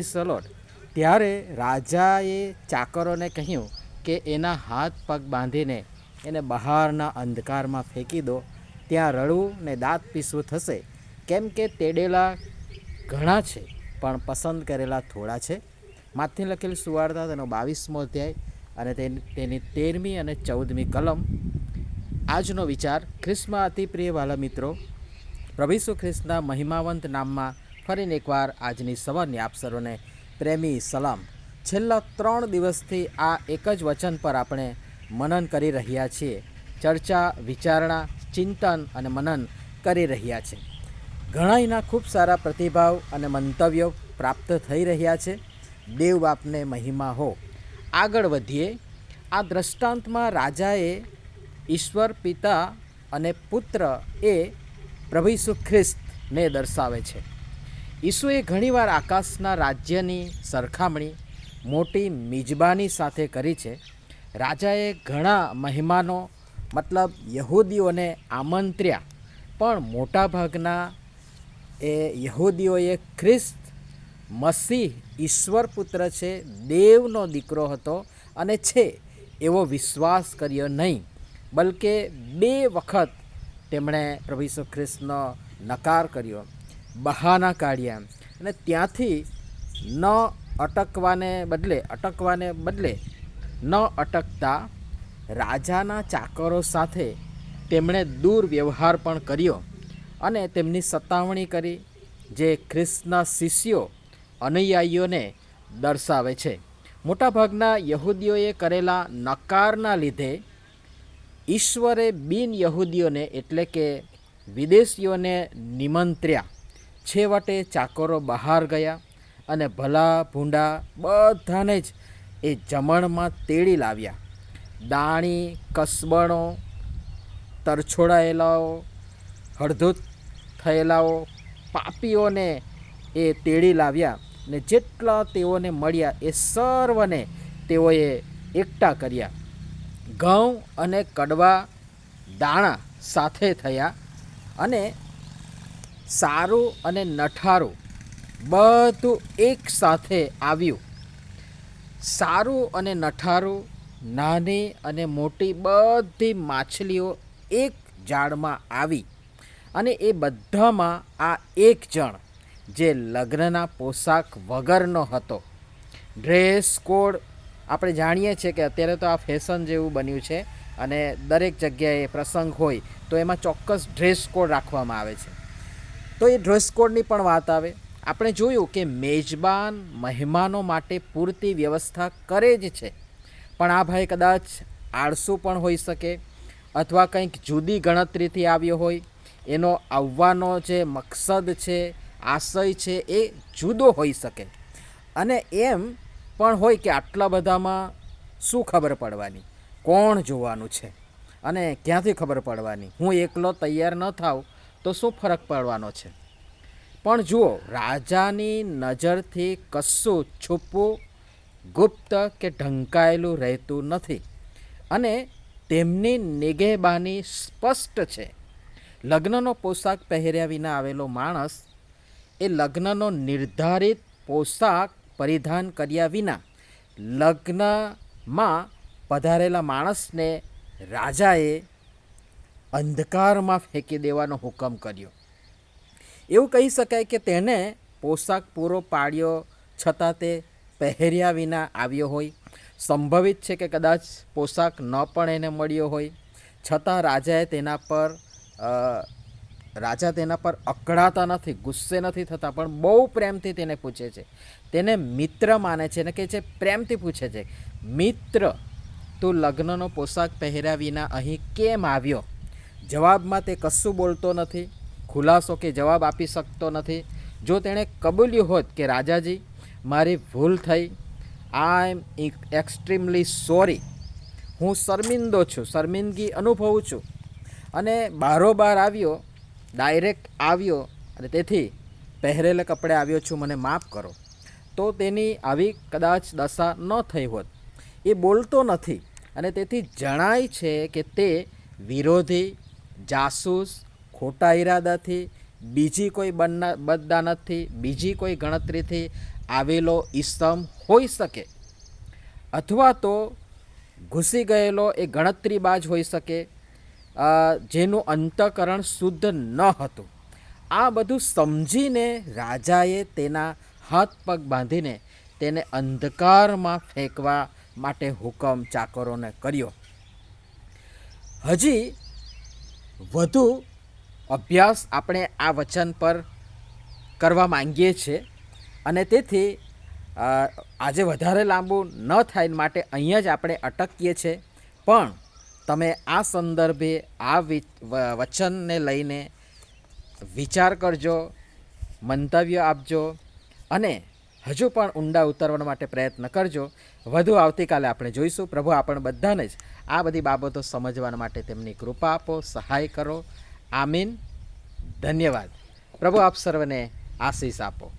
સલોટ ત્યારે રાજાએ ચાકરોને કહ્યું કે એના હાથ પગ બાંધીને એને બહારના અંધકારમાં ફેંકી દો. ત્યાં રડવું ને દાંત પીસવું થશે. કેમ કે તેડેલા ઘણા છે, પણ પસંદ કરેલા થોડા છે. માથી લખેલ સુવાર્તા તેનો બાવીસમો અધ્યાય અને તેની તેરમી અને ચૌદમી કલમ. આજનો વિચાર ખ્રિસ્તમાં અતિ વાલા મિત્રો, પ્રભુ ખ્રિસ્તના મહિમાવંત નામમાં ફરીને એકવાર આજની સવારની આપ સર્વને પ્રેમી સલામ. છેલ્લા ત્રણ દિવસથી આ એક જ વચન પર આપણે મનન કરી રહ્યા છીએ. ચર્ચા, વિચારણા, ચિંતન અને મનન કરી રહ્યા છે. ઘણાયના ખૂબ સારા પ્રતિભાવ અને મંતવ્યો પ્રાપ્ત થઈ રહ્યા છે. દેવ બાપને મહિમા હો. આગળ વધીએ. આ દ્રષ્ટાંતમાં રાજાએ ઈશ્વર, પિતા અને પુત્ર એ પ્રભુ ખ્રિસ્તને દર્શાવે છે. ઈસુએ ઘણીવાર આકાશના રાજ્યની સરખામણી, મોટી મિજબાની સાથે કરી છે. રાજાએ ઘણા મહેમાનો, મતલબ યહૂદીઓને આમંત્ર્યા, પણ મોટાભાગના એ યહૂદીઓએ ખ્રિસ્ત મસીહ ઈશ્વર પુત્ર છે, દેવનો દીકરો હતો અને છે એવો વિશ્વાસ કર્યો નહીં. બલકે બે વખત તેમણે પ્રભુ ખ્રિસ્તનો નકાર કર્યો. બહાના કાઢ્યા અને ત્યાંથી ન અટકવાને બદલે અટકવાને બદલે ન અટકતા રાજાના ચાકરો સાથે તેમણે દુર્વ્યવહાર પણ કર્યો અને તેમની સતાવણી કરી, જે ખ્રિસ્તના શિષ્યો અનુયાયીઓને દર્શાવે છે. મોટાભાગના યહૂદીઓએ કરેલા નકારના લીધે ઈશ્વરે બિન યહૂદીઓને એટલે કે વિદેશીઓને નિમંત્ર્યા. છેવટે ચાકરો બહાર ગયા અને ભલા ભૂંડા બધાને જ એ જમણમાં તેડી લાવ્યા. દાણી, કસબણો, તરછોડાયેલાઓ, હળધૂત થયેલાઓ, પાપીઓને એ તેડી લાવ્યા ને જેટલા તેઓને મળ્યા એ સર્વને તેઓએ એકઠા કર્યા. ઘઉં અને કડવા દાણા સાથે થયા અને સારું અને નઠારું બધું એક સાથે આવ્યું. સારું અને નઠારું, નાની અને મોટી બધી માછલીઓ એક જાળમાં આવી અને એ બધામાં આ એક જણ જે લગ્નના પોશાક વગરનો હતો. ડ્રેસ કોડ આપણે જાણીએ છીએ કે અત્યારે તો આ ફેશન જેવું બન્યું છે અને દરેક જગ્યાએ પ્રસંગ હોય તો એમાં ચોક્કસ ડ્રેસ કોડ રાખવામાં આવે છે. તો એ ડ્રેસ કોડની પણ વાત આવે. આપણે જોયું કે મેજબાન મહેમાનો માટે પૂરતી વ્યવસ્થા કરે જ છે. પણ આ ભાઈ કદાચ આળસુ પણ હોઈ શકે અથવા કંઈક જુદી ગણતરીથી આવ્યો હોય. એનો આવવાનો જે મકસદ છે, આશય છે એ જુદો હોઈ શકે. અને એમ પણ હોય કે આટલા બધામાં શું ખબર પડવાની? કોણ જોવાનું છે? અને ક્યાંથી ખબર પડવાની? હું એકલો તૈયાર ન થાવ તો શું ફરક પડવાનો છે? પણ જુઓ, રાજાની નજરથી કશું છુપવું ગુપ્ત કે ઢંકાયેલું રહેતું નથી અને તેમની નિગેબાની સ્પષ્ટ છે. લગ્નનો પોશાક પહેર્યા વિના આવેલો માણસ એ લગ્નનો નિર્ધારિત પોશાક પરિધાન કર્યા વિના લગ્નમાં પધારેલા માણસને રાજાએ અંધકારમાં ફેંકી દેવાનો હુકમ કર્યો. એવું કહી શકાય કે તેને પોશાક પૂરો પાડ્યો છતાં તે પહેર્યા વિના આવ્યો હોય. સંભવિત છે કે કદાચ પોશાક ન પણ એને મળ્યો હોય. છતાં રાજાએ તેના પર રાજા તેના પર અકળાતા નથી, ગુસ્સે નથી થતા, પણ બહુ પ્રેમથી તેને પૂછે છે. તેને મિત્ર માને છે અને કહે છે, પ્રેમથી પૂછે છે, મિત્ર, તું લગ્નનો પોશાક પહેર્યા વિના અહીં કેમ આવ્યો? જવાબમાં તે કશું બોલતો નથી, ખુલાસો કે જવાબ આપી શકતો નથી. જો તેણે કબૂલ્યું હોત કે, રાજાજી, મારી ભૂલ થઈ. આઈ એમ એક્સ્ટ્રીમલી સોરી હું શર્મિંદો છું, શર્મિંદગી અનુભવું છું. અને બારોબાર આવ્યો ડાયરેક્ટ આવ્યો અને તેથી પહેરેલા કપડે આવ્યો છું, મને માફ કરો. તો તેની આવી કદાચ દશા ન થઈ હોત. એ બોલતો નથી અને તેથી જણાય છે કે તે વિરોધી જાસૂસ ખોટા ઈરાદાથી, બીજી કોઈ બન્ના બદદાનતથી બીજી કોઈ ગણતરીથી આવેલો ઈસમ હોઈ શકે. અથવા તો ઘૂસી ગયેલો એ ગણતરીબાજ હોઈ શકે જેનું અંતકરણ શુદ્ધ ન હતું. આ બધું સમજીને રાજાએ તેના હાથ પગ બાંધીને તેને અંધકારમાં ફેંકવા માટે હુકમ ચાકરોને કર્યો. હજી વધુ અભ્યાસ આપણે આ વચન પર કરવા માંગીએ છીએ અને તેથી આજે વધારે લાંબુ ન થાય માટે અહીંયા જ આપણે અટકીએ છીએ. પણ તમે આ સંદર્ભે આ વચનને લઈને વિચાર કરજો, મંતવ્ય આપજો અને હજુ પણ ઊંડા ઉતરવા માટે પ્રયત્ન કરજો. વધુ આવતીકાલે આપણે જોઈશું. પ્રભુ, આપણે બધાને જ આ બધી બાબતો સમજવા માટે તેમની કૃપા આપો, સહાય કરો. આમીન. ધન્યવાદ. પ્રભુ, આપ સર્વને આશીષ આપો.